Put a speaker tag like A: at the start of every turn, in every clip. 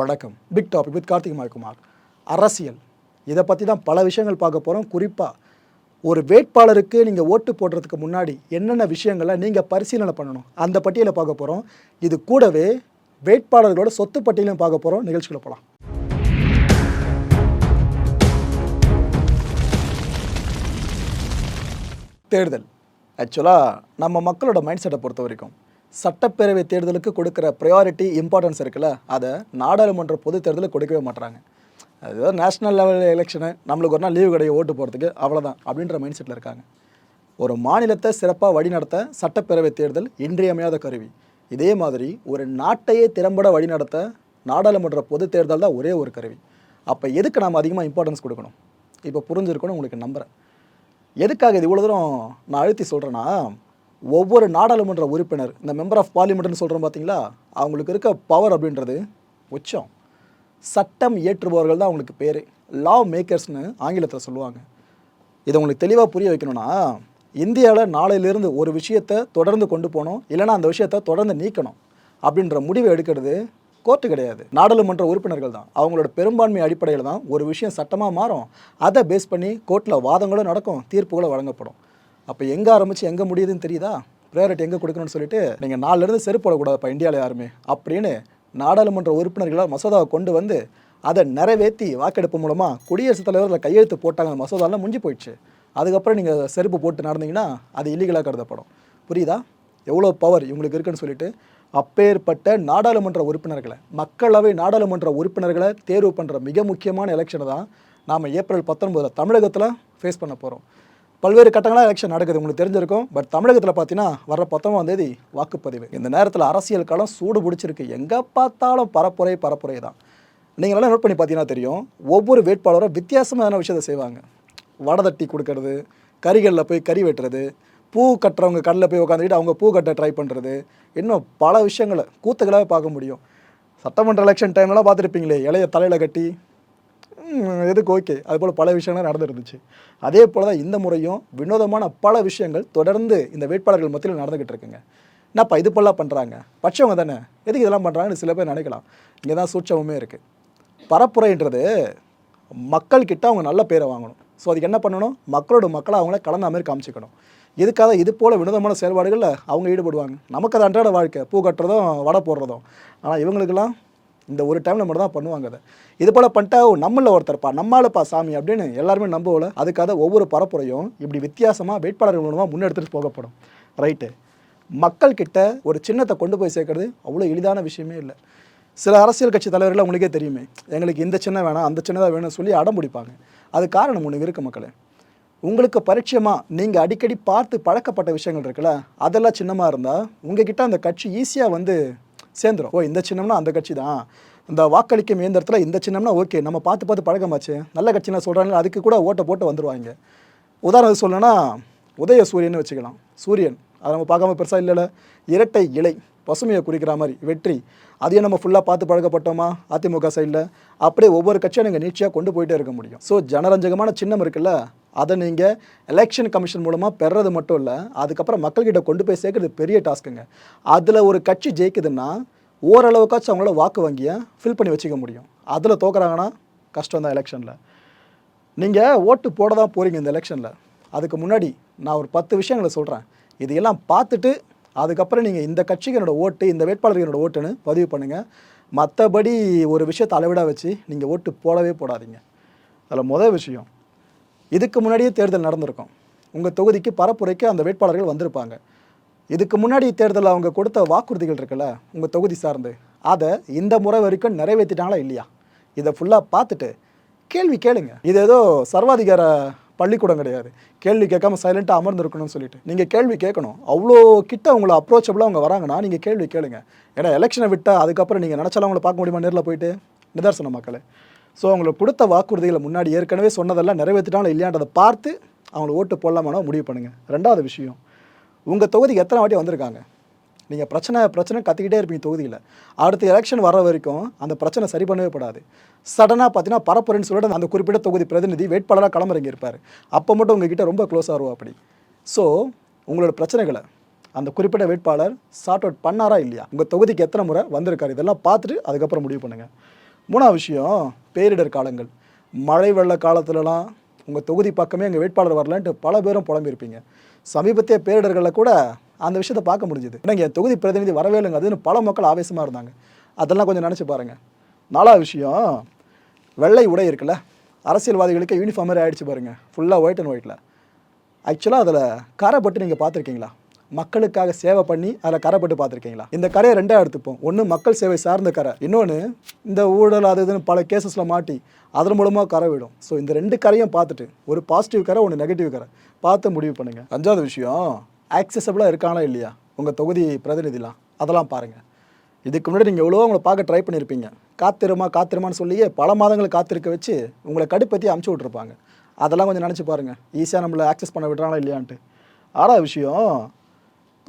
A: வணக்கம். Big topic with Karthik Mayakumar அரசியல். இதை பற்றி தான் பல விஷயங்கள் பார்க்க போகிறோம் குறிப்பாக ஒரு வேட்பாளருக்கு நீங்கள் ஓட்டு போடுறதுக்கு முன்னாடி என்னென்ன விஷயங்களை நீங்கள் பரிசீலனை பண்ணணும் அந்த பட்டியலை பார்க்க போகிறோம் இது கூடவே வேட்பாளர்களோட சொத்து பட்டியலையும் பார்க்க போகிறோம் நிகழ்ச்சிகளை போகலாம் தேர்தல். ஆக்சுவலாக நம்ம மக்களோட மைண்ட் செட்டை பொறுத்த வரைக்கும் சட்டப்பேரவை தேர்தலுக்கு கொடுக்குற ப்ரையாரிட்டி இம்பார்ட்டன்ஸ் இருக்குல்ல அதை நாடாளுமன்ற பொது தேர்தலுக்கு கொடுக்கவே மாட்டுறாங்க அது நேஷ்னல் லெவல் எலெக்ஷனு நம்மளுக்கு ஒரு நாள் லீவு கிடையாது ஓட்டு போகிறதுக்கு அவ்வளோதான் அப்படின்ற மைண்ட் செட்டில் இருக்காங்க. ஒரு மாநிலத்தை சிறப்பாக வழிநடத்த சட்டப்பேரவை தேர்தல் இன்றியமையாத கருவி. இதே மாதிரி ஒரு நாட்டையே திறம்பட வழிநடத்த நாடாளுமன்ற பொது தேர்தல் தான் ஒரே ஒரு கருவி. அப்போ எதுக்கு நாம் அதிகமாக இம்பார்ட்டன்ஸ் கொடுக்கணும்? இப்போ புரிஞ்சிருக்கணும் உங்களுக்கு நம்புகிறேன் எதுக்காக இது இவ்வளோ தூரம் நான் அழுத்தி சொல்கிறேன்னா ஒவ்வொரு நாடாளுமன்ற உறுப்பினர் இந்த மெம்பர் ஆஃப் பார்லிமெண்ட்னு சொல்கிறோம் பார்த்தீங்களா அவங்களுக்கு இருக்க பவர் அப்படின்றது உச்சம். சட்டம் இயற்றுபவர்கள் தான் அவங்களுக்கு பேர். லா மேக்கர்ஸ்னு ஆங்கிலத்தில் சொல்லுவாங்க. இதை உங்களுக்கு தெளிவாக புரிய வைக்கணும்னா இந்தியாவில் நாளையிலிருந்து ஒரு விஷயத்தை தொடர்ந்து கொண்டு போகணும் இல்லைன்னா அந்த விஷயத்தை தொடர்ந்து நீக்கணும் அப்படின்ற முடிவை எடுக்கிறது கோர்ட்டு கிடையாது. நாடாளுமன்ற உறுப்பினர்கள் தான். அவங்களோட பெரும்பான்மை அடிப்படையில் தான் ஒரு விஷயம் சட்டமாக மாறும். அதை பேஸ் பண்ணி கோர்ட்டில் வாதங்களும் நடக்கும் தீர்ப்புகளும் வழங்கப்படும். அப்போ எங்கே ஆரம்பித்து எங்கே முடியுதுன்னு தெரியுதா? ப்ரையாரிட்டி எங்கே கொடுக்கணும்னு சொல்லிட்டு நீங்கள் நாலுலேருந்து செருப்பு போடக்கூடாதுப்பா இந்தியாவில் யாருமே. அப்படின்னு நாடாளுமன்ற உறுப்பினர்களால் மசோதாவை கொண்டு வந்து அதை நிறைவேற்றி வாக்கெடுப்பு மூலமாக குடியரசுத் தலைவரில் கையெழுத்து போட்டாங்க. அந்த மசோதாலாம் முடிஞ்சு போயிடுச்சு. அதுக்கப்புறம் நீங்கள் செருப்பு போட்டு நடந்தீங்கன்னா அது இல்லீகலாக கருதப்படும். புரியுதா? எவ்வளோ பவர் இவங்களுக்கு இருக்குன்னு சொல்லிட்டு அப்பேற்பட்ட நாடாளுமன்ற உறுப்பினர்களை மக்களவை நாடாளுமன்ற உறுப்பினர்களை தேர்வு பண்ணுற மிக முக்கியமான எலெக்ஷனை தான் நாம் ஏப்ரல் பத்தொன்பதில் தமிழகத்தில் ஃபேஸ் பண்ண போகிறோம் பல்வேறு கட்டங்களாக எலெக்ஷன் நடக்குது. உங்களுக்கு தெரிஞ்சிருக்கும். பட் தமிழகத்தில் பார்த்தீங்கன்னா வர பத்தொம்பதாம் தேதி வாக்குப்பதிவு. இந்த நேரத்தில் அரசியல் களம் சூடு பிடிச்சிருக்கு. எங்கே பார்த்தாலும் பரப்புரை பரப்புரை தான். நீங்கள் நோட் பண்ணி பார்த்தீங்கன்னா தெரியும். ஒவ்வொரு வேட்பாளரும் வித்தியாசமான விஷயத்தை செய்வாங்க. வடை தட்டி கொடுக்கறது கறிகளில் போய் கறி வெட்டுறது பூ கட்டுறவங்க கடலில் போய் உட்காந்துக்கிட்டு அவங்க பூ கட்ட ட்ரை பண்ணுறது இன்னும் பல விஷயங்களை கூத்துக்களாகவே பார்க்க முடியும். சட்டமன்ற எலெக்ஷன் டைம்லாம் பார்த்துருப்பீங்களே இலைய தலையில் கட்டி எதுக்கு? ஓகே அதுபோல் பல விஷயங்கள் நடந்துருந்துச்சு. அதே போல் தான் இந்த முறையும் வினோதமான பல விஷயங்கள் தொடர்ந்து இந்த வேட்பாளர்கள் மத்தியில் நடந்துக்கிட்டு இருக்குங்க. என்னப்பா இது போலாம் பண்ணுறாங்க பட்சவங்க தானே? எதுக்கு இதெல்லாம் பண்ணுறாங்கன்னு சில பேர் நினைக்கலாம். இங்கே தான் சூட்சமுமே இருக்குது பரப்புரைன்றது மக்கள்கிட்ட அவங்க நல்ல பேரை வாங்கணும். ஸோ அதுக்கு என்ன பண்ணணும்? மக்களோட மக்களை அவங்கள கலந்த மாதிரி காமிச்சிக்கணும். இதுக்காக இது போல் வினோதமான செயல்பாடுகளில் அவங்க ஈடுபடுவாங்க? நமக்கு அது அன்றாட வாழ்க்கை. பூ கட்டுறதும் வடை போடுறதும். ஆனால் இவங்களுக்கெல்லாம் இந்த ஒரு டைமில் மட்டும் தான் பண்ணுவாங்க அதை. இது போல் பண்ணிட்டா ஓ, நம்மள ஒருத்தர்ப்பா நம்மளப்பா சாமி அப்படின்னு எல்லாருமே நம்புவல அதுக்காக ஒவ்வொரு பரப்புரையும் இப்படி வித்தியாசமாக வேட்பாளர்கள் மூலமாக முன்னெடுத்துட்டு போகப்படும். ரைட்டு மக்கள்கிட்ட ஒரு சின்னத்தை கொண்டு போய் சேர்க்கறது அவ்வளோ எளிதான விஷயமே இல்லை. சில அரசியல் கட்சி தலைவர்கள் உங்களுக்கே தெரியுமே எங்களுக்கு இந்த சின்ன வேணாம் அந்த சின்னதாக வேணும்னு சொல்லி அடம் பிடிப்பாங்க. அது காரணம் ஒன்று இருக்கு மக்களே. உங்களுக்கு பரிச்சயமாக நீங்கள் அடிக்கடி பார்த்து பழக்கப்பட்ட விஷயங்கள் இருக்குல்ல அதெல்லாம் சின்னமாக இருந்தால் உங்ககிட்ட அந்த கட்சி ஈஸியாக வந்து சேர்ந்துரும். ஓ இந்த சின்னம்னா அந்த கட்சி தான் இந்த வாக்களிக்கும் இயந்திரத்தில் இந்த சின்னம்னா ஓகே நம்ம பார்த்து பார்த்து பழக்கமாச்சு நல்ல கட்சினா சொல்கிறாங்க அதுக்கு கூட ஓட்டை போட்டு வந்துடுவாங்க உதாரணத்துக்கு சொல்லணும்னா உதய சூரியன் வச்சுக்கலாம். சூரியன் அதை நம்ம பார்க்காம பெருசாக இல்லைல்ல இரட்டை இலை பசுமையை குறிக்கிற மாதிரி வெற்றி. அதையும் நம்ம ஃபுல்லாக பார்த்து பழக்கப்பட்டோமா அதிமுக சைடில் அப்படியே ஒவ்வொரு கட்சியும் நீங்கள் நீட்சியாக கொண்டு போயிட்டே இருக்க முடியும். ஸோ ஜனரஞ்சகமான சின்னம் இருக்குல்ல அதை நீங்கள் எலெக்ஷன் கமிஷன் மூலமாக பெறது மட்டும் இல்லை அதுக்கப்புறம் மக்கள்கிட்ட கொண்டு போய் சேர்க்குறது பெரிய டாஸ்க்குங்க. அதில் ஒரு கட்சி ஜெயிக்குதுன்னா ஓரளவுக்காச்சும் அவங்களால வாக்கு வங்கியை ஃபில் பண்ணி வச்சுக்க முடியும். அதில் தோக்குறாங்கன்னா கஷ்டம் தான் எலெக்ஷனில் நீங்கள் ஓட்டு போட தான் போகிறீங்க இந்த எலெக்ஷனில் அதுக்கு முன்னாடி நான் ஒரு பத்து விஷயங்களை சொல்கிறேன் இதையெல்லாம் பார்த்துட்டு அதுக்கப்புறம் நீங்கள் இந்த கட்சிக்கு என்னோடய ஓட்டு இந்த வேட்பாளருக்கு ஓட்டுன்னு பதிவு பண்ணுங்கள் மற்றபடி ஒரு விஷயத்தை அளவிடா வச்சு நீங்கள் ஓட்டு போடவே போடாதீங்க. அதில் முதல் விஷயம் இதுக்கு முன்னாடியே தேர்தல் நடந்திருக்கும். உங்கள் தொகுதிக்கு பரப்புரைக்கு அந்த வேட்பாளர்கள் வந்திருப்பாங்க. இதுக்கு முன்னாடி தேர்தலில் அவங்க கொடுத்த வாக்குறுதிகள் இருக்குல்ல உங்கள் தொகுதி சார்ந்து. அதை இந்த முறை வரைக்கும் நிறைவேற்றிட்டாங்களா இல்லையா? இதை ஃபுல்லாக பார்த்துட்டு கேள்வி கேளுங்க. இது ஏதோ சர்வாதிகார பள்ளிக்கூடம் கிடையாது. கேள்வி கேட்காம சைலண்ட்டாக அமர்ந்திருக்கணும்னு சொல்லிட்டு. நீங்கள் கேள்வி கேட்கணும். அவ்வளோ கிட்ட உங்களை அப்ரோச்சபிளாக அவங்க வராங்கன்னா நீங்கள் கேள்வி கேளுங்க. ஏன்னா எலெக்ஷனை விட்டால் அதுக்கப்புறம் நீங்கள் நினச்சாலும் அவங்கள பார்க்க முடியுமா நேரில் போயிட்டு? நிதர்சன மக்களே. ஸோ அவங்களுக்கு கொடுத்த வாக்குறுதிகளை முன்னாடி ஏற்கனவே சொன்னதெல்லாம் நிறைவேற்றிட்டாலும் இல்லையான்றதை பார்த்து அவங்கள ஓட்டு போடலாமானோ முடிவு பண்ணுங்கள் ரெண்டாவது விஷயம் உங்கள் தொகுதிக்கு எத்தனை வாட்டி வந்திருக்காங்க? நீங்கள் பிரச்சனை பிரச்சனை கத்திக்கிட்டே இருப்பீங்க தொகுதியில். அடுத்த எலெக்ஷன் வர வரைக்கும் அந்த பிரச்சனை சரி பண்ணவே படாது. சடனாக பார்த்தீங்கன்னா பரப்புரைன்னு சொல்லிட்டு அந்த குறிப்பிட்ட தொகுதி பிரதிநிதி வேட்பாளராக களமிறங்கி இருப்பார். அப்போ மட்டும் உங்ககிட்ட ரொம்ப க்ளோஸ் ஆகும் அப்படி. ஸோ உங்களோட பிரச்சனைகளை அந்த குறிப்பிட்ட வேட்பாளர் சார்ட் அவுட் பண்ணாரா இல்லையா? உங்கள் தொகுதிக்கு எத்தனை முறை வந்திருக்காரு? இதெல்லாம் பார்த்துட்டு அதுக்கப்புறம் முடிவு பண்ணுங்கள் மூணாவது விஷயம் பேரிடர் காலங்கள். மழை வெள்ள காலத்துலலாம் உங்கள் தொகுதி பக்கமே எங்கள் வேட்பாளர் வரலன்ட்டு பல பேரும் புலம்பியிருப்பீங்க. சமீபத்திய பேரிடர்களில் கூட அந்த விஷயத்தை பார்க்க முடிஞ்சுது. ஏன்னா என் தொகுதி பிரதிநிதி வரவே இல்லைங்க அதுன்னு பல மக்கள் ஆவேசமாக இருந்தாங்க. அதெல்லாம் கொஞ்சம் நினச்சி பாருங்கள் நாலாவது விஷயம் வெள்ளை உடை இருக்குல்ல அரசியல்வாதிகளுக்கு யூனிஃபார்ம் மாதிரி பாருங்கள் ஃபுல்லாக ஒயிட் அண்ட் ஒயிட்டில் ஆக்சுவலாக அதில் கரைப்பட்டு நீங்கள் பார்த்துருக்கீங்களா? மக்களுக்காக சேவை பண்ணி அதில் கரைப்பட்டு பார்த்துருக்கீங்களா? இந்த கரையை ரெண்டாக எடுத்துப்போம். ஒன்று மக்கள் சேவை சார்ந்த கரை. இன்னொன்று இந்த ஊழல் அது இதுன்னு பல கேசஸில் மாட்டி அதன் மூலமாக கரை விடும். ஸோ இந்த ரெண்டு கரையும் பார்த்துட்டு ஒரு பாசிட்டிவ் கரை ஒன்று நெகட்டிவ் கரை. பார்த்து முடிவு பண்ணுங்கள் அஞ்சாவது விஷயம் ஆக்சசபிளாக இருக்கானா இல்லையா? உங்கள் தொகுதி பிரதிநிதிலாம். அதெல்லாம் பாருங்கள் இதுக்கு முன்னாடி நீங்கள் எவ்வளோ உங்களை பார்க்க ட்ரை பண்ணியிருப்பீங்க காத்திருமா காத்திருமான்னு சொல்லியே பல மாதங்களை காத்திருக்க வச்சு உங்களை கடுப்பத்தி அமுச்சு விட்ருப்பாங்க அதெல்லாம் கொஞ்சம் நினச்சி பாருங்கள் ஈஸியாக நம்மளை ஆக்சஸ் பண்ண விடுறாங்களா இல்லையான்ட்டு. ஆறாவது விஷயம்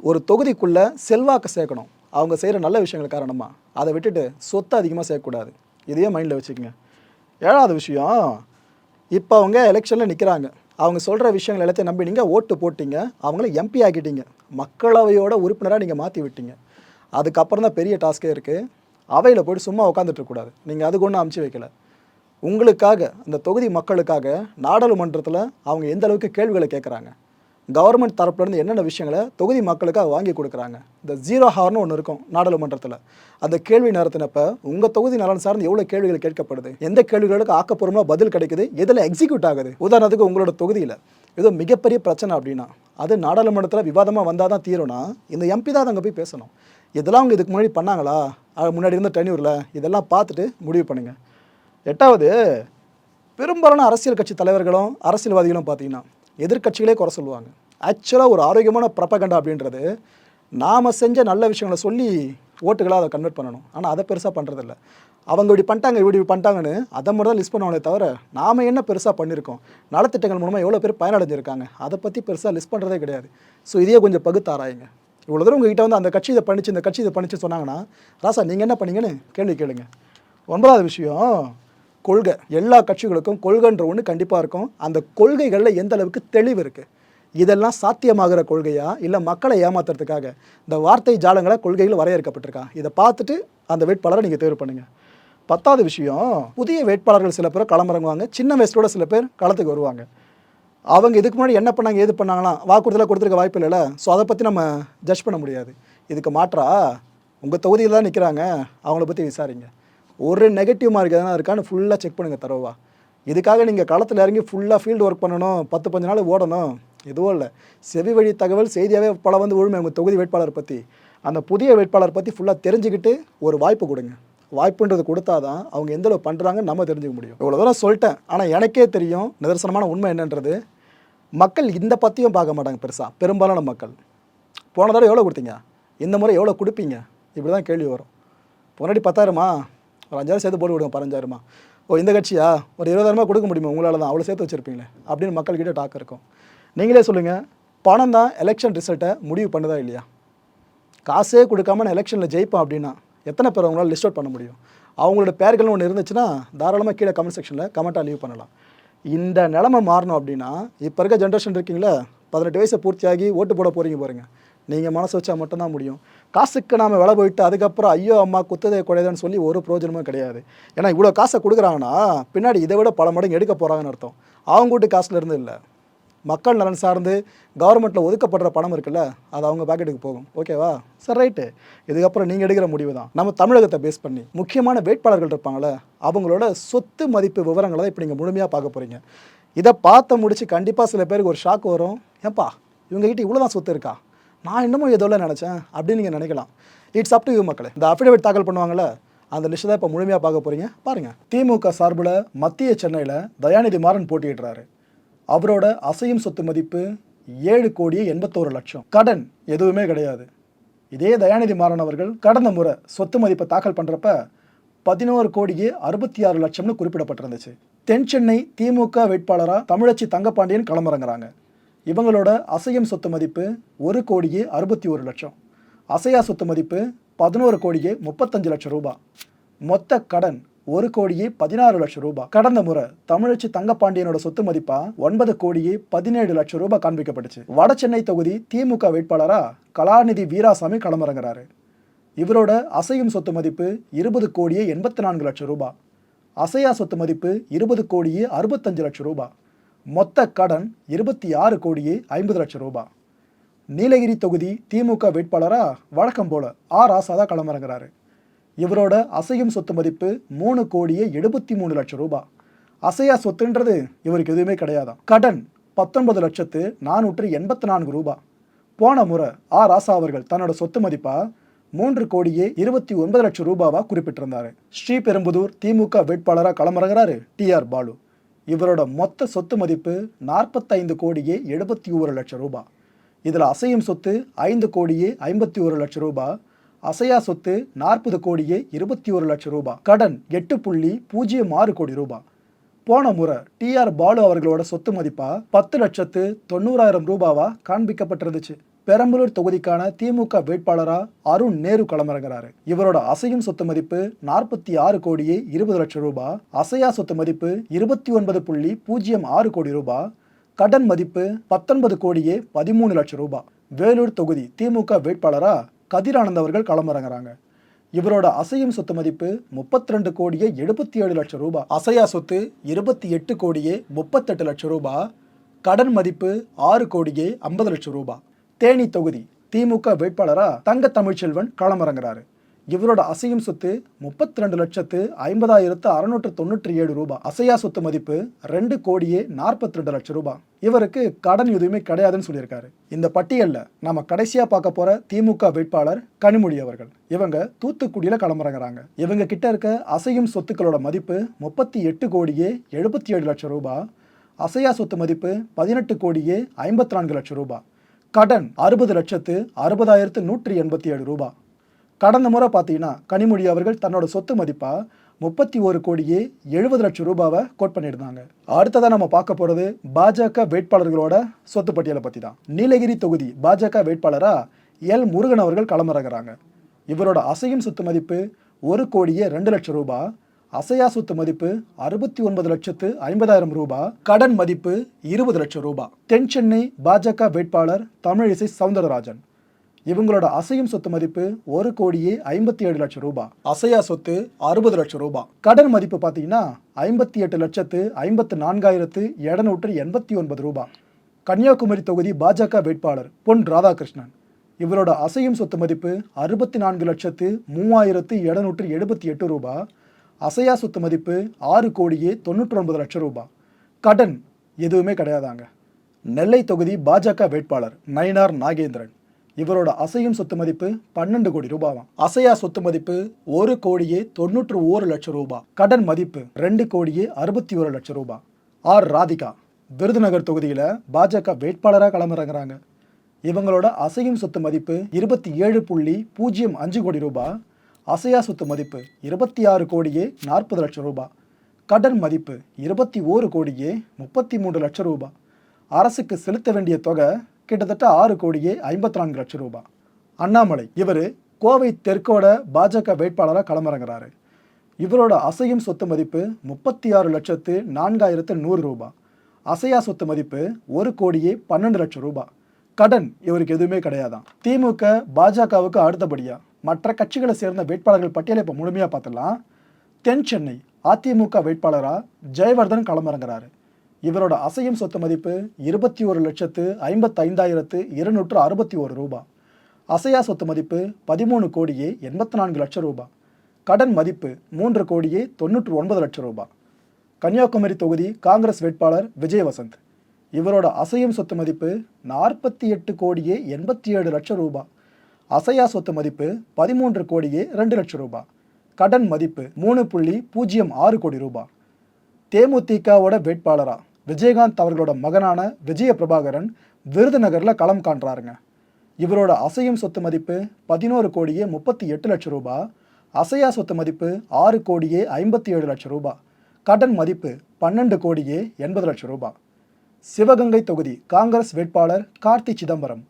A: ஒரு தொகுதிக்குள்ளே செல்வாக்கு சேர்க்கணும். அவங்க செய்கிற நல்ல விஷயங்கள் காரணமாக அதை விட்டுட்டு சொத்து அதிகமாக சேர்க்கக்கூடாது. இதையே மைண்டில் வச்சுக்கோங்க. ஏழாவது விஷயம் இப்போ அவங்க எலெக்ஷனில் நிற்கிறாங்க அவங்க சொல்கிற விஷயங்கள் எல்லாத்தையும் நம்பி நீங்கள் ஓட்டு போட்டிங்க. அவங்கள எம்பி ஆக்கிட்டீங்க. மக்களவையோட உறுப்பினராக நீங்கள் மாற்றி விட்டீங்க. அதுக்கப்புறம் தான் பெரிய டாஸ்கே இருக்குது அவையில் போய்ட்டு சும்மா உட்காந்துட்ருக்கக்கூடாது நீங்கள் அதுக்கு ஒன்றும் அமுச்சு வைக்கல. உங்களுக்காக அந்த தொகுதி மக்களுக்காக நாடாளுமன்றத்தில் அவங்க எந்த அளவுக்கு கேள்விகளை கேட்குறாங்க கவர்மெண்ட் தரப்புலேருந்து என்னென்ன விஷயங்களை தொகுதி மக்களுக்காக வாங்கி கொடுக்குறாங்க? இந்த ஜீரோ ஹார்னு ஒன்று இருக்கும் நாடாளுமன்றத்தில். அந்த கேள்வி நேரத்தினப்ப உங்கள் தொகுதி நலன் சார்ந்து எவ்வளோ கேள்விகள் கேட்கப்படுது? எந்த கேள்விகளுக்கு ஆக்கப்பூர்வமாக பதில் கிடைக்குது? எதில் எக்ஸிக்யூட் ஆகுது? உதாரணத்துக்கு உங்களோட தொகுதியில். ஏதோ மிகப்பெரிய பிரச்சனை அப்படின்னா அது நாடாளுமன்றத்தில் விவாதமாக வந்தால் தான் தீரும்னா இந்த எம்பி தான் அங்கே போய் பேசணும். இதெல்லாம் அவங்க இதுக்கு முன்னாடி பண்ணாங்களா? முன்னாடி இருந்த டென்யூரில் இதெல்லாம் பார்த்துட்டு முடிவு பண்ணுங்கள் எட்டாவது பெரும்பாலான அரசியல் கட்சி தலைவர்களும் அரசியல்வாதிகளும் பார்த்தீங்கன்னா எதிர்க்கட்சிகளே குறை சொல்லுவாங்க. ஆக்சுவலாக ஒரு ஆரோக்கியமான ப்ரப்பகண்டா அப்படின்றது நாம் செஞ்ச நல்ல விஷயங்களை சொல்லி ஓட்டுகளாக அதை கன்வெர்ட் பண்ணணும். ஆனால் அதை பெருசாக பண்ணுறதில்ல அவங்க இப்படி பண்ணிட்டாங்க இப்படி பண்ணிட்டாங்கன்னு அதை மட்டும் தான் லிஸ்ட் பண்ணுவாங்களே தவிர நாம் என்ன பெருசாக பண்ணியிருக்கோம்? நலத்திட்டங்கள் மூலமாக எவ்வளோ பேர் பயனடைஞ்சிருக்காங்க? அதை பற்றி பெருசாக லிஸ்ட் பண்ணுறதே கிடையாது. ஸோ இதையே கொஞ்சம் பகுத்தாராயுங்க. இவ்வளோ தூரம் உங்ககிட்ட வந்து அந்த கட்சி இதை பண்ணிச்சு இந்த கட்சி இதை பண்ணிச்சு சொன்னாங்கன்னா ராசா நீங்கள் என்ன பண்ணீங்கன்னு கேள்வி கேளுங்க. ஒன்பதாவது விஷயம் கொள்கை. எல்லா கட்சிகளுக்கும் கொள்கைன்ற ஒன்று கண்டிப்பாக இருக்கும். அந்த கொள்கைகளில் எந்த அளவுக்கு தெளிவு இருக்குது இதெல்லாம் சாத்தியமாகிற கொள்கையா? இல்லை மக்களை ஏமாத்துறதுக்காக? இந்த வார்த்தை ஜாலங்களை கொள்கைகள் வரையறுக்கப்பட்டிருக்கா? இதை பார்த்துட்டு அந்த வேட்பாளரை நீங்கள் தேர்வு பண்ணுங்கள் பத்தாவது விஷயம் புதிய வேட்பாளர்கள் சில பேர் களமிறங்குவாங்க. சின்ன வயசோட சில பேர் களத்துக்கு வருவாங்க. அவங்க இதுக்கு முன்னாடி என்ன பண்ணாங்க ஏது பண்ணாங்களாம் வாக்குறுதலாக கொடுத்துருக்க வாய்ப்பு இல்லைல்ல. ஸோ அதை பற்றி நம்ம ஜட்ஜ் பண்ண முடியாது. இதுக்கு மாற்றா உங்கள் தொகுதியில் தான் நிற்கிறாங்க அவங்கள பற்றி விசாரிங்க. ஒரு நெகட்டிவ் மார்க் எதனா இருக்கான்னு ஃபுல்லாக செக் பண்ணுங்கள் தரவா. இதுக்காக நீங்கள் களத்தில் இறங்கி ஃபுல்லாக ஃபீல்டு ஒர்க் பண்ணணும். பத்து பஞ்சு நாள் ஓடணும். எதுவும் இல்லை. செவி வழி தகவல் செய்தியாகவே பல வந்து விழுமே உங்கள் தொகுதி வேட்பாளர் பற்றி அந்த புதிய வேட்பாளர் பற்றி ஃபுல்லாக தெரிஞ்சுக்கிட்டு ஒரு வாய்ப்பு கொடுங்க. வாய்ப்புன்றது கொடுத்தா தான் அவங்க எந்த அளவு பண்ணுறாங்கன்னு நம்ம தெரிஞ்சுக்க முடியும். இவ்வளோ தூரம் சொல்லிட்டேன். ஆனால் எனக்கே தெரியும் நிதர்சனமான உண்மை என்னன்றது. மக்கள் இந்த பற்றியும் பார்க்க மாட்டாங்க பெருசாக பெரும்பாலான மக்கள். போன தடவை எவ்வளோ கொடுத்தீங்க? இந்த முறை எவ்வளோ கொடுப்பீங்க? இப்படி தான் கேள்வி வரும். முன்னாடி பத்தாயிரமா? ஒரு அஞ்சாயிரம் சேர்த்து போட்டு விடுங்க பதினஞ்சாயிரமா. ஓ இந்த கட்சியா? ஒரு இருபதாயிரமா கொடுக்க முடியுமா? உங்களால் தான் அவ்வளோ சேர்த்து வச்சுருப்பீங்களே. அப்படின்னு மக்கள்கிட்ட டாக் இருக்கும். நீங்களே சொல்லுங்கள் பணம் தான் எலெக்ஷன் ரிசல்ட்டை முடிவு பண்ணுதா இல்லையா? காசே கொடுக்காம நான் எலெக்ஷனில் ஜெயிப்பேன் அப்படின்னா எத்தனை பேர் அவங்களால லிஸ்ட் அவுட் பண்ண முடியும்? அவங்களோட பேர்கள்னு ஒன்று இருந்துச்சுன்னா தாராளமாக கீழே கமெண்ட் செக்ஷனில் கமெண்ட்டாக லீவ் பண்ணலாம். இந்த நிலமை மாறணும் அப்படின்னா இப்போ இருக்க ஜென்ரேஷன் இருக்கீங்களா பதினெட்டு வயசை பூர்த்தியாகி ஓட்டு போட போகிறீங்க பாருங்கள் நீங்கள் மனசு வச்சா மட்டும்தான் முடியும். காசுக்கு நாம் விலை போயிட்டு அதுக்கப்புறம் ஐயோ அம்மா குத்ததை குறையுதுன்னு சொல்லி ஒரு பிரயோஜனமும் கிடையாது. ஏன்னா இவ்வளோ காசை கொடுக்குறாங்கன்னா பின்னாடி இதை விட பல மடங்கு எடுக்க போகிறாங்கன்னு அர்த்தம். அவங்க வீட்டு காசுல இருந்து இல்லை. மக்கள் நலன் சார்ந்து கவர்மெண்ட்டில் ஒதுக்கப்படுற பணம் இருக்குல்ல அது அவங்க பாக்கெட்டுக்கு போகும். ஓகேவா சரி ரைட்டு. இதுக்கப்புறம் நீங்கள் எடுக்கிற முடிவு தான். நம்ம தமிழகத்தை பேஸ் பண்ணி முக்கியமான வேட்பாளர்கள் இருப்பாங்களே அவங்களோட சொத்து மதிப்பு விவரங்களை தான் இப்போ நீங்கள் முழுமையாக பார்க்க போகிறீங்க இதை பார்த்து முடிச்சு கண்டிப்பாக சில பேருக்கு ஒரு ஷாக் வரும். ஏன்பா இவங்ககிட்ட இவ்வளோ தான் சொத்து இருக்கா? நான் இன்னமும் ஏதோ நினச்சேன் அப்படின்னு நீங்கள் நினைக்கலாம். இட்ஸ் அப் டு யூ மக்களே. இந்த அஃபிடவிட் தாக்கல் பண்ணுவாங்கள அந்த லிஸ்ட்டை தான் இப்போ முழுமையாக பார்க்க போகிறீங்க பாருங்கள் திமுக சார்பில் மத்திய சென்னையில் தயாநிதி மாறன் போட்டியிடுறாரு. அவரோட அசையும் சொத்து மதிப்பு ஏழு கோடியே எண்பத்தோரு லட்சம். கடன் எதுவுமே கிடையாது. இதே தயாநிதி மாறன் அவர்கள் கடந்த முறை சொத்து மதிப்பை தாக்கல் பண்ணுறப்ப பதினோரு கோடியே அறுபத்தி ஆறு லட்சம்னு குறிப்பிடப்பட்டிருந்துச்சு. தென் சென்னை திமுக வேட்பாளராக தமிழச்சி தங்கப்பாண்டியன் களமிறங்குறாங்க. இவங்களோட அசையும் சொத்து மதிப்பு ஒரு கோடியே அறுபத்தி ஒரு லட்சம். அசையா சொத்து மதிப்பு பதினோரு கோடியே முப்பத்தஞ்சு லட்சம் ரூபாய் மொத்த கடன் ஒரு கோடியே பதினாறு லட்சம் ரூபாய் கடந்த முறை தமிழச்சி தங்கப்பாண்டியனோட சொத்து மதிப்பா ஒன்பது கோடியே பதினேழு லட்சம் ரூபாய் காண்பிக்கப்பட்டுச்சு. வட சென்னை தொகுதி திமுக வேட்பாளரா கலாநிதி வீராசாமி களமிறங்குறாரு. இவரோட அசையும் சொத்து மதிப்பு இருபது கோடியே எண்பத்தி நான்கு லட்சம் ரூபாய் அசையா சொத்து மதிப்பு இருபது கோடியே அறுபத்தஞ்சு லட்சம் ரூபாய் மொத்த கடன் இருபத்தி ஆறு கோடியே ஐம்பது லட்சம் ரூபாய் நீலகிரி தொகுதி திமுக வேட்பாளரா? வழக்கம் போல ஆர் ராசாதா தான் களமிறங்குறாரு. இவரோட அசையும் சொத்து மதிப்பு மூணு கோடியே எழுபத்தி மூணு லட்சம் ரூபாய் அசையா சொத்துன்றது இவருக்கு எதுவுமே கிடையாதாம். கடன் பத்தொன்பது லட்சத்து நானூற்று எண்பத்தி நான்கு ரூபாய் போன முறை ஆ ராசா அவர்கள் தன்னோட சொத்து மதிப்பாக மூன்று கோடியே இருபத்தி ஒன்பது லட்சம் ரூபாவாக குறிப்பிட்டிருந்தாரு. ஸ்ரீபெரும்புதூர் திமுக வேட்பாளராக களமிறங்குறாரு டி ஆர் பாலு. இவரோட மொத்த சொத்து மதிப்பு நாற்பத்தைந்து கோடியே எழுபத்தி ஒரு லட்சம் ரூபாய் இதில் அசையும் சொத்து ஐந்து கோடியே ஐம்பத்தி ஒரு லட்சம் ரூபாய் அசையா சொத்து நாற்பது கோடியே இருபத்தி ஒரு லட்சம் ரூபாய் கடன் எட்டு புள்ளி பூஜ்ஜியம் ஆறு கோடி ரூபாய் போன முறை டிஆர் பாலு அவர்களோட சொத்து மதிப்பாக பத்து லட்சத்து தொண்ணூறாயிரம் ரூபாவா காண்பிக்கப்பட்டிருந்துச்சு. பெரம்பலூர் தொகுதிக்கான திமுக வேட்பாளராக அருண் நேரு களமிறங்குறாரு. இவரோட அசையும் சொத்து மதிப்பு நாற்பத்தி ஆறு கோடியே இருபது லட்சம் ரூபாய் அசையா சொத்து மதிப்பு இருபத்தி ஒன்பது புள்ளி பூஜ்ஜியம் ஆறு கோடி ரூபாய் கடன் மதிப்பு பத்தொன்பது கோடியே பதிமூணு லட்சம் ரூபாய் வேலூர் தொகுதி திமுக வேட்பாளராக கதிரானந்த் அவர்கள் களமிறங்குறாங்க. இவரோட அசையும் சொத்து மதிப்பு முப்பத்தி ரெண்டு கோடியே எழுபத்தி ஏழு லட்சம் ரூபாய் அசையா சொத்து இருபத்தி எட்டு கோடியே முப்பத்தெட்டு லட்சம் ரூபாய் கடன் மதிப்பு ஆறு கோடியே ஐம்பது லட்சம் ரூபாய் தேனி தொகுதி திமுக வேட்பாளரா தங்க தமிழ்ச்செல்வன் களமிறங்குறாரு. இவரோட அசையும் சொத்து முப்பத்தி ரெண்டு லட்சத்து ஐம்பதாயிரத்து அறுநூற்று தொண்ணூற்றி ஏழு ரூபாய் அசையா சொத்து மதிப்பு ரெண்டு கோடியே நாற்பத்தி ரெண்டு லட்சம் ரூபாய் இவருக்கு கடன் எதுவுமே கிடையாதுன்னு சொல்லியிருக்காரு. இந்த பட்டியலில் நம்ம கடைசியாக பார்க்க போகிற திமுக வேட்பாளர் கனிமொழி அவர்கள். இவங்க தூத்துக்குடியில் களமிறங்குறாங்க. இவங்க கிட்ட இருக்க அசையும் சொத்துக்களோட மதிப்பு முப்பத்தி எட்டு கோடியே எழுபத்தி ஏழு லட்சம் ரூபாய் அசையா சொத்து மதிப்பு பதினெட்டு கோடியே ஐம்பத்தி நான்கு லட்சம் ரூபாய் கடன் அறுபது லட்சத்து அறுபதாயிரத்து நூற்றி எண்பத்தி ஏழு ரூபாய் கடந்த முறை பார்த்தீங்கன்னா கனிமொழி அவர்கள் தன்னோட சொத்து மதிப்பாக முப்பத்தி ஒரு கோடியே எழுபது லட்சம் ரூபாவை கோட் பண்ணியிருந்தாங்க. அடுத்ததாக நம்ம பார்க்க போகிறது பாஜக வேட்பாளர்களோட சொத்து பட்டியலை பற்றி தான் நீலகிரி தொகுதி பாஜக வேட்பாளராக எல் முருகன் அவர்கள் களமிறங்குறாங்க. இவரோட அசையும் சொத்து மதிப்பு ஒரு கோடியே ரெண்டு லட்சம் ரூபாய் அசையா சொத்து மதிப்பு அறுபத்தி ஒன்பது லட்சத்து ஐம்பதாயிரம் ரூபாய் கடன் மதிப்பு இருபது லட்சம் ரூபாய் தென் சென்னை பாஜக வேட்பாளர் தமிழிசை சவுந்தரராஜன். இவங்களோட அசையும் சொத்து மதிப்பு ஒரு கோடியே ஐம்பத்தி ஏழு லட்சம் ரூபாய் அசையா சொத்து அறுபது லட்சம் ரூபாய் கடன் மதிப்பு பார்த்தீங்கன்னா ஐம்பத்தி எட்டு லட்சத்து ஐம்பத்து நான்காயிரத்து எழுநூற்று எண்பத்தி ஒன்பது ரூபாய் கன்னியாகுமரி தொகுதி பாஜக வேட்பாளர் பொன் ராதாகிருஷ்ணன். இவரோட அசையும் சொத்து மதிப்பு அறுபத்தி நான்கு லட்சத்து மூவாயிரத்து எழுநூற்று எழுபத்தி எட்டு ரூபாய் அசையா சொத்து மதிப்பு ஆறு கோடியே தொண்ணூற்றி ஒன்பது லட்சம் ரூபாய் கடன் எதுவுமே கிடையாதாங்க. நெல்லை தொகுதி பாஜக வேட்பாளர் நயினார் நாகேந்திரன். இவரோட அசையும் சொத்து மதிப்பு பன்னெண்டு கோடி ரூபாவாம். அசையா சொத்து மதிப்பு ஒரு கோடியே தொண்ணூற்று ஓரு லட்சம் ரூபாய் கடன் மதிப்பு ரெண்டு கோடியே அறுபத்தி ஒரு லட்சம் ரூபாய் ஆர். ராதிகா விருதுநகர் தொகுதியில் பாஜக வேட்பாளராக களமிறங்குறாங்க. இவங்களோட அசையும் சொத்து மதிப்பு இருபத்தி ஏழு புள்ளி பூஜ்ஜியம் அஞ்சு கோடி ரூபாய் அசையா சொத்து மதிப்பு இருபத்தி ஆறு கோடியே நாற்பது லட்சம் ரூபாய் கடன் மதிப்பு இருபத்தி ஓரு கோடியே முப்பத்தி மூன்று லட்சம் ரூபாய் அரசுக்கு செலுத்த வேண்டிய தொகை கிட்டத்தட்ட ஆறு கோடியே ஐம்பத்தி நான்கு லட்சம் ரூபாய் அண்ணாமலை இவர் கோவை தெற்கோட பாஜக வேட்பாளராக களமிறங்குறாரு. இவரோட அசையும் சொத்து மதிப்பு முப்பத்தி ஆறு லட்சத்து நான்காயிரத்து நூறு ரூபாய் அசையா சொத்து மதிப்பு ஒரு கோடியே பன்னெண்டு லட்சம் ரூபாய் கடன் இவருக்கு எதுவுமே கிடையாதான். திமுக பாஜகவுக்கு அடுத்தபடியாக மற்ற கட்சிகளை சேர்ந்த வேட்பாளர்கள் பட்டியலை இப்போ முழுமையாக பார்த்துடலாம். தென் சென்னை அதிமுக வேட்பாளராக ஜெயவர்தன் களமிறங்குறாரு. இவரோட அசையும் சொத்து மதிப்பு இருபத்தி ஒரு லட்சத்து ஐம்பத்தைந்தாயிரத்து இருநூற்று அறுபத்தி ஒரு ரூபாய் அசையா சொத்து மதிப்பு பதிமூணு கோடியே எண்பத்தி நான்கு லட்சம் ரூபாய் கடன் மதிப்பு மூன்று கோடியே தொண்ணூற்று ஒன்பது லட்சம் ரூபாய் கன்னியாகுமரி தொகுதி காங்கிரஸ் வேட்பாளர் விஜய் வசந்த் இவரோட அசையும் சொத்து மதிப்பு நாற்பத்தி எட்டு கோடியே எண்பத்தி ஏழு லட்சம் ரூபாய் அசையா சொத்து மதிப்பு பதிமூன்று கோடியே ரெண்டு லட்சம் ரூபாய் கடன் மதிப்பு மூணு புள்ளி பூஜ்ஜியம் ஆறு கோடி ரூபாய் தேமுதிகவோட வேட்பாளரா விஜயகாந்த் அவர்களோட மகனான விஜய பிரபாகரன் விருதுநகரில் களம் காண்றாருங்க. இவரோட அசையும் சொத்து மதிப்பு பதினோரு கோடியே முப்பத்தி எட்டு லட்சம் ரூபாய் அசையா சொத்து மதிப்பு ஆறு கோடியே ஐம்பத்தி ஏழு லட்சம் ரூபாய் கடன் மதிப்பு பன்னெண்டு கோடியே எண்பது லட்சம் ரூபாய் சிவகங்கை தொகுதி காங்கிரஸ் வேட்பாளர் கார்த்தி சிதம்பரம்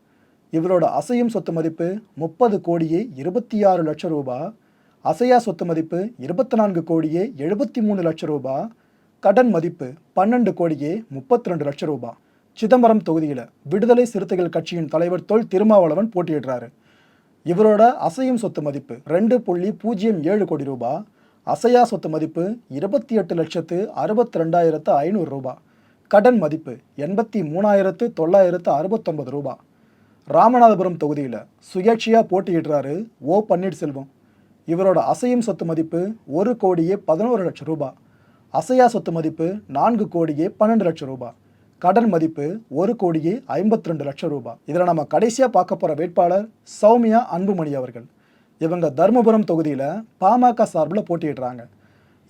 A: இவரோட அசையும் சொத்து மதிப்பு முப்பது கோடியே இருபத்தி ஆறு லட்சம் ரூபாய் அசையா சொத்து மதிப்பு இருபத்தி நான்கு கோடியே எழுபத்தி மூணு லட்சம் ரூபாய் கடன் மதிப்பு பன்னெண்டு கோடியே முப்பத்தி ரெண்டு லட்சம் ரூபாய் சிதம்பரம் தொகுதியில் விடுதலை சிறுத்தைகள் கட்சியின் தலைவர் தொல் திருமாவளவன் போட்டியிடுறாரு. இவரோட அசையும் சொத்து மதிப்பு ரெண்டு புள்ளி பூஜ்ஜியம் ஏழு கோடி ரூபாய் அசையா சொத்து மதிப்பு இருபத்தி எட்டு லட்சத்து அறுபத்தி ரெண்டாயிரத்து ஐநூறு ரூபாய் கடன் மதிப்பு எண்பத்தி மூணாயிரத்து தொள்ளாயிரத்து அறுபத்தொன்பது ரூபாய் ராமநாதபுரம் தொகுதியில் சுயேட்சையாக போட்டியிடுறாரு ஓ பன்னீர்செல்வம். இவரோட அசையும் சொத்து மதிப்பு ஒரு கோடியே பதினோரு லட்சம் ரூபாய் அசையா சொத்து மதிப்பு நான்கு கோடியே பன்னெண்டு லட்சம் ரூபாய் கடன் மதிப்பு ஒரு கோடியே ஐம்பத்தி ரெண்டு லட்சம் ரூபாய் இதில் நம்ம கடைசியாக பார்க்க போகிற வேட்பாளர் சௌமியா அன்புமணி அவர்கள். இவங்க தருமபுரம் தொகுதியில் பாமக சார்பில் போட்டியிடுறாங்க.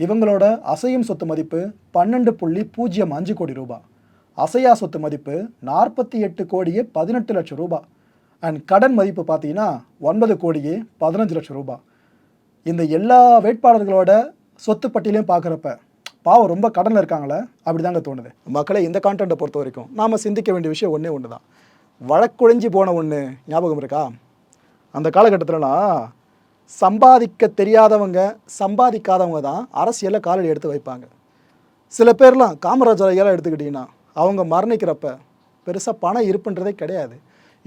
A: இவங்களோட அசையும் சொத்து மதிப்பு பன்னெண்டு புள்ளி பூஜ்ஜியம் அஞ்சு கோடி ரூபாய் அசையா சொத்து மதிப்பு நாற்பத்தி எட்டு கோடியே பதினெட்டு லட்சம் ரூபாய் அண்ட் கடன் மதிப்பு பார்த்தீங்கன்னா ஒன்பது கோடியே பதினஞ்சு லட்சம் ரூபாய் இந்த எல்லா வேட்பாளர்களோட சொத்து பட்டியலையும் பார்க்குறப்ப பாவம் ரொம்ப கடனில் இருக்காங்களே அப்படி தாங்க தோணுது. மக்களை இந்த கான்டென்ட்டை பொறுத்த வரைக்கும் நாம் சிந்திக்க வேண்டிய விஷயம் ஒன்றே ஒன்று தான் வழக்குழிஞ்சி போன ஒன்று ஞாபகம் இருக்கா? அந்த காலகட்டத்திலலாம் சம்பாதிக்க தெரியாதவங்க சம்பாதிக்காதவங்க தான் அரசியலில் காலடி எடுத்து வைப்பாங்க. சில பேர்லாம் காமராஜர் ஐயாலாம் எடுத்துக்கிட்டிங்கன்னா அவங்க மரணிக்கிறப்ப பெருசாக பணம் இருப்புன்றதே கிடையாது.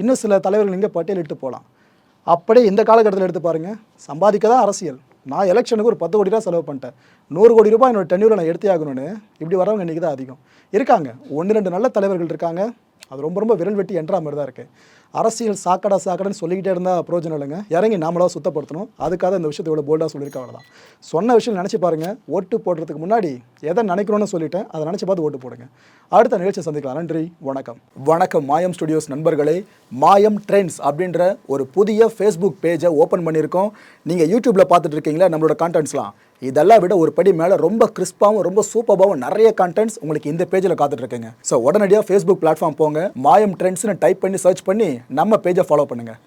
A: இன்னும் சில தலைவர்கள் இங்கே பட்டியலிட்டு போகலாம் அப்படியே இந்த காலகட்டத்தில் எடுத்து பாருங்கள் சம்பாதிக்க தான் அரசியல். நான் எலெக்ஷனுக்கு ஒரு பத்து கோடி ரூபா செலவு பண்ணிட்டேன். நூறு கோடி ரூபாய் என்னோட டென்யூரில் நான் எடுத்தே ஆகணும்னு இப்படி வரவங்க இன்றைக்கி தான் அதிகம். இருக்காங்க. ஒன்று ரெண்டு நல்ல தலைவர்கள் இருக்காங்க. அது ரொம்ப ரொம்ப விரல் வெட்டி என்ற மாதிரி தான் இருக்குது அரசியல் சாக்கடா சாக்கடைன்னு சொல்லிக்கிட்டே இருந்தால் பிரயோஜனம் இல்லைங்க. இறங்கி நாமளாக சுத்தப்படுத்தணும். அதுக்காக இந்த விஷயத்தை இவ்வளோ போல்டாக சொல்லியிருக்காங்க அவ்வளோதான் சொன்ன விஷயம் நினச்சி பாருங்கள் ஓட்டு போடுறதுக்கு முன்னாடி எதை நினைக்கணும்னு சொல்லிட்டேன். அதை நினச்சி பார்த்து ஓட்டு போடுங்க. அடுத்த நிகழ்ச்சியை சந்திக்கலாம். நன்றி வணக்கம். வணக்கம் மாயம் ஸ்டுடியோஸ் நண்பர்களே. மாயம் ட்ரெண்ட்ஸ் அப்படின்ற ஒரு புதிய ஃபேஸ்புக் பேஜை ஓப்பன் பண்ணியிருக்கோம். நீங்கள் யூடியூப்பில் பார்த்துட்டு இருக்கீங்களா? நம்மளோட கான்டென்ட்ஸ்லாம் இதெல்லாம் விட ஒரு படி மேலே ரொம்ப கிறிஸ்பாகவும் ரொம்ப சூப்பராகவும் நிறைய கண்டென்ட்ஸ் உங்களுக்கு இந்த பேஜில் காத்துட்ருக்குங்க ஸோ உடனடியாக ஃபேஸ்புக் பிளாட்ஃபார்ம் போங்க. மாயம் ட்ரெண்ட்ஸ்னு டைப் பண்ணி சர்ச் பண்ணி நம்ம பேஜை ஃபாலோ பண்ணுங்கள்